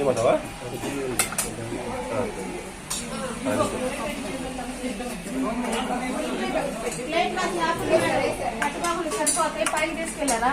ఏమంటావా పట్టుకోకుండా సరిపోతాయి పైకి తీసుకెళ్ళారా?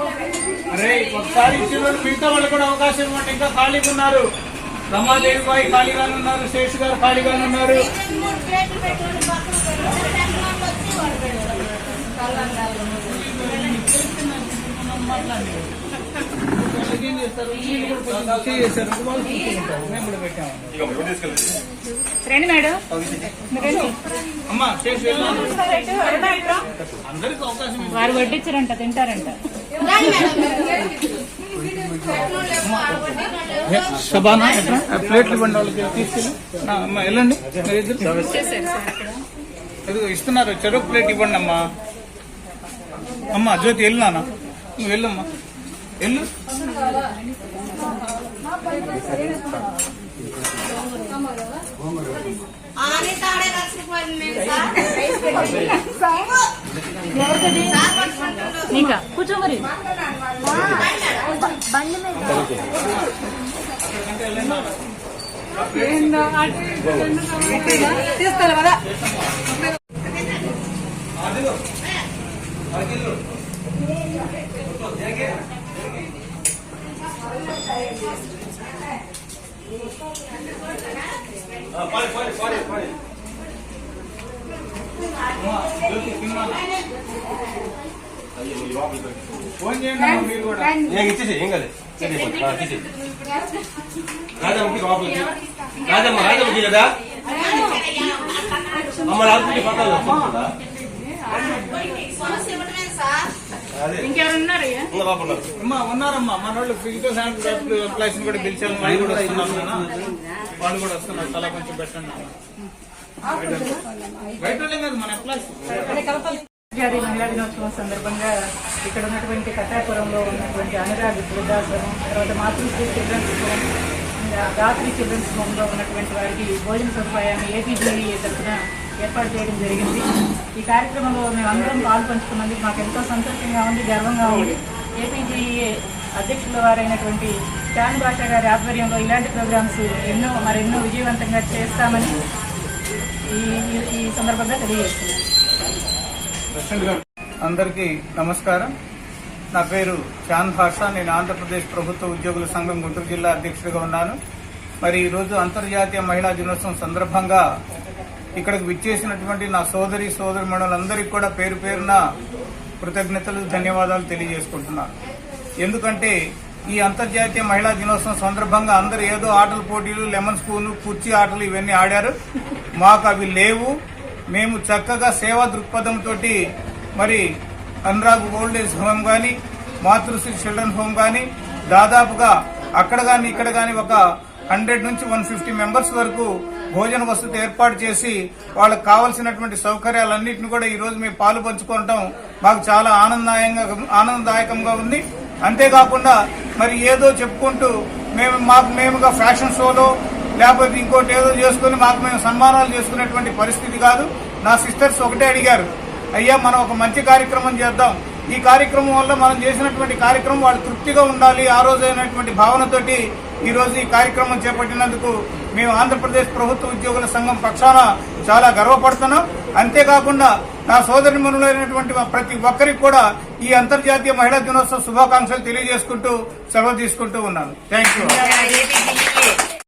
ఒకసారి ఇచ్చిన వాళ్ళు మిగతా వాళ్ళు కూడా అవకాశం ఇవ్వండి ఇంకా ఖాళీగా ఉన్నారు రమాదేవి బాయి ఖాళీగానే ఉన్నారు శేష్ గారు ఖాళీగానే ఉన్నారు రండి మేడం అమ్మా. అందరికీ అవకాశం. వారు వడ్డించారంట తింటారంట. శబానా ఎట్లా? ప్లేట్లు ఇవ్వండి వాళ్ళకి తీసుకెళ్ళి. అమ్మా వెళ్ళండి. మీరు ఇద్దరు. ఇస్తున్నారు చెరుకు ప్లేట్ ఇవ్వండి అమ్మా. అమ్మా జ్యోతి వెళ్ళు నాన్న. నువ్వు వెళ్ళమ్మా. వెళ్ళు. ఆనే తాడే సార్. నీకా? కూర్చో మరి తీస్తారు కదా పాడి పాడి పాడి పాడి అమ్మా, జ్యోతి తిన్నాను. అయ్యో నీ లోపలికి రా. ఫోన్ చేయండి అమ్మా మీరు కూడా ఏం ఇచ్చేసి ఏం కాదు ఇచ్చేసి. ఆ, ఇచ్చేసి. రాజమ్మకి లోపలికి రాజమ్మ రాజమ్మకి కదా అమ్మ రాజమ్మకి పక్కన కూర్చుందా? సమస్య ఇవ్వడమే సార్. అదే ఇంకెవరు ఉన్నారు ఇంకా లోపల ఉన్నారు. అమ్మా ఉన్నారమ్మా మన వాళ్ళు ఫిజికల్ శానిటరీ ఎంప్లాయీస్ కూడా పిలిచాము వాళ్ళు కూడా వస్తున్నారు నాన్న. వాళ్ళు కూడా వస్తున్నారు తల కొంచెం పెట్టండి నాన్న. బయట వాళ్ళే కాదు మన ఎంప్లాయీస్ జాతీయ మహిళా దినోత్సవం సందర్భంగా ఇక్కడ ఉన్నటువంటి కట్టాపురంలో ఉన్నటువంటి అనురాగ్ వృద్ధాశ్రమం తర్వాత మాతృశ్రీ చిల్డ్రన్స్ హోమ్ ఇంకా చిల్డ్రన్స్ హోమ్లో ఉన్నటువంటి వారికి భోజన సదుపాయాన్ని ఏపీజీఈ తరఫున ఏర్పాటు చేయడం జరిగింది. ఈ కార్యక్రమంలో మేమందరం పాలు పంచుకున్నందుకు మాకు ఎంతో సంతోషంగా ఉంది గర్వంగా ఉంది. ఏపీజీఏ అధ్యక్షుల వారైనటువంటి చాన్ భాషా గారి ఆధ్వర్యంలో ఇలాంటి ప్రోగ్రామ్స్ ఎన్నో మరెన్నో విజయవంతంగా చేస్తామని ఈ ఈ- ఈ సందర్భంగా తెలియజేస్తున్నాను. అందరికీ నమస్కారం. నా పేరు చాంద్ భాష. నేను ఆంధ్రప్రదేశ్ ప్రభుత్వ ఉద్యోగుల సంఘం గుంటూరు జిల్లా అధ్యక్షుడిగా ఉన్నాను. మరి ఈరోజు అంతర్జాతీయ మహిళా దినోత్సవం సందర్భంగా ఇక్కడికి విచ్చేసినటువంటి నా సోదరి సోదరి మండలందరికీ కూడా పేరు పేరున కృతజ్ఞతలు ధన్యవాదాలు తెలియజేసుకుంటున్నాను. ఎందుకంటే ఈ అంతర్జాతీయ మహిళా దినోత్సవం సందర్భంగా అందరూ ఏదో ఆటల పోటీలు లెమన్ స్పూన్ కుర్చీ ఆటలు ఇవన్నీ ఆడారు. మాకు అవి లేవు. మేము చక్కగా సేవా దృక్పథంతో మరి అనురాగ్ ఓల్డ్ ఏజ్ హోమ్ కానీ మాతృశ్రీ చిల్డ్రన్ హోమ్ కానీ దాదాపుగా అక్కడ కానీ ఇక్కడ కానీ ఒక హండ్రెడ్ నుంచి వన్ ఫిఫ్టీ మెంబర్స్ వరకు భోజన వసతి ఏర్పాటు చేసి వాళ్ళకి కావలసినటువంటి సౌకర్యాలన్నింటిని కూడా ఈరోజు మేము పాలు పంచుకోవటం మాకు చాలా ఆనందదాయంగా ఆనందదాయకంగా ఉంది. అంతేకాకుండా మరి ఏదో చెప్పుకుంటూ మేము మాకు మేముగా ఫ్యాషన్ షోలో లేకపోతే ఇంకోటి ఏదో చేసుకుని మాకు మేము సన్మానాలు చేసుకునేటువంటి పరిస్థితి కాదు. నా సిస్టర్స్ ఒకటే అడిగారు. అయ్యా మనం ఒక మంచి కార్యక్రమం చేద్దాం. ఈ కార్యక్రమం వల్ల మనం చేసినటువంటి కార్యక్రమం వాళ్ళు తృప్తిగా ఉండాలి ఆ రోజు అయినటువంటి భావనతోటి ఈరోజు ఈ కార్యక్రమం చేపట్టినందుకు మేము ఆంధ్రప్రదేశ్ ప్రభుత్వ ఉద్యోగుల సంఘం పక్షాన చాలా గర్వపడుతున్నాం. అంతేకాకుండా నా సోదరి మనులైనటువంటి ప్రతి ఒక్కరికి కూడా ఈ అంతర్జాతీయ మహిళా దినోత్సవ శుభాకాంక్షలు తెలియజేసుకుంటూ సెలవు తీసుకుంటూ ఉన్నాను. Thank you